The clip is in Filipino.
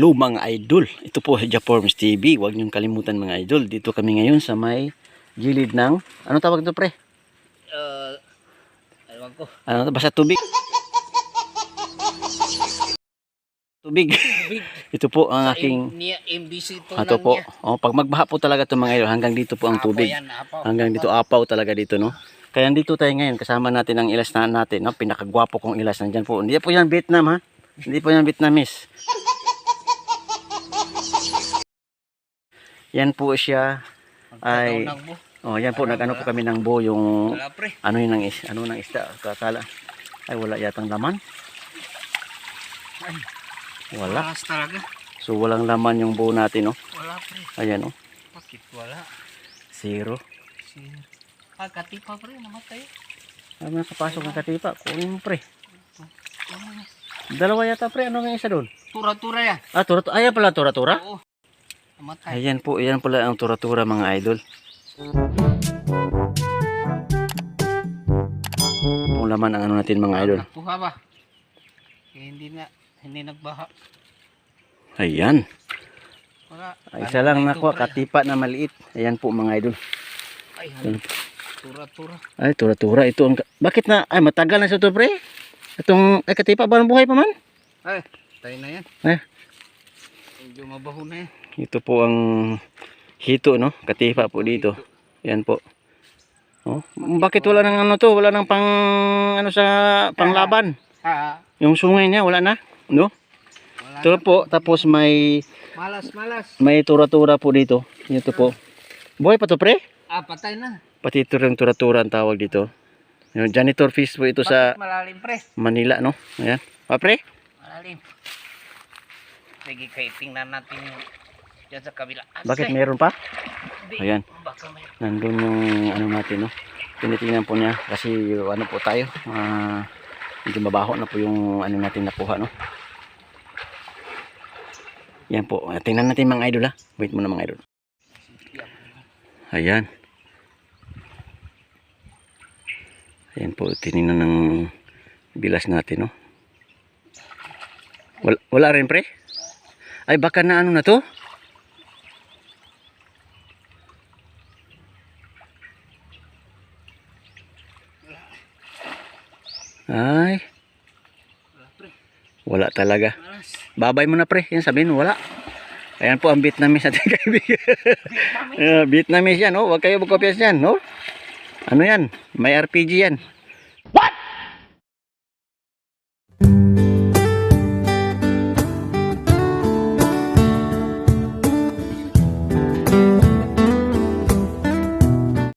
Hello mga idol, ito po Jaforms TV. Huwag niyong kalimutan mga idol. Dito kami ngayon sa may gilid ng, ano tawag ito pre? Uh, ewan ko. Ano? Basta tubig. Tubig. Tubig. ito po ang Sa aking, MBC to ito lang po. niya. Oh, pag magbaha po talaga ito mga idol, hanggang dito po ang Apo tubig. yan. Hanggang dito apaw talaga dito no. Kaya dito tayo ngayon, kasama natin ang ilas na natin, no? pinakagwapo kong ilas nandyan po. Hindi po yan Vietnam ha. Hindi po yan Vietnamese. Yan po siya. Ay. Ng Oh, yan po nagano po kami ng bo yung ano yun ng is, ano ng isda kakala. Ay wala yatang laman. Wala. So walang laman yung bo natin, no. Wala pre. Ayan, oh. Bakit wala? Zero. Si... Ah, katipa pre, namatay. Ay, nakapasok ng katipa. Kunin mo, pre. Dalawa yata, pre. Ano nga isa doon? Tura-tura yan. Ah, tura Ayan pala, tura-tura. Oo. Namatay. Ayan po, ayan pala ang tura-tura mga idol. Kung laman ang ano natin mga idol. Nakuha ba? Eh, hindi na, hindi nagbaha. Ayan. Wala. Ay, isa lang Ano nakuha, katipa na maliit. Ayan po mga idol. Ay, ano? Tura-tura. Ay, tura-tura. Ito ang... Bakit na? Ay, matagal na sa ito, pre. Itong... Ay, katipa ba buhay pa man? Ay, tayo na yan. Eh. Medyo mabaho na yan. Ito po ang hito, no? Katipa po dito. Yan po. Oh, bakit wala nang ano to? Wala nang pang ano sa panglaban. Ah, Yung sungay niya wala na, no? wala. Ito po, tapos may Malas, malas. may tura-tura po dito. Ito po. Buhay pa to, pre? Ah, patay na. Pati ito tura-tura ang tawag dito. Yung janitor fish po ito sa malalim pre? Manila, no? Ayan. Pa, pre? Malalim. Sige, kayo tingnan natin yung dyan sa kabila. Ah, Bakit say, meron pa? di, Ayan. Nandun yung ano natin, no? Tinitingnan po niya kasi ano po tayo, ah, medyo mabaho na po yung ano natin nakuha, no? Yan po. Tingnan natin mga idol, ha? Wait muna mga idol. Ayan. Ayan po, tinignan ng bilas natin, no? Wala, wala rin, pre? Ay, baka na ano na to? Ay, Wala talaga. Babay mo na, pre. Yan, sabihin, wala. Ayan po ang Vietnamese natin kaibigan. uh, Vietnamese yan, oh. Huwag kayo magkopyas yan, no? Ano yan? May RPG yan. What?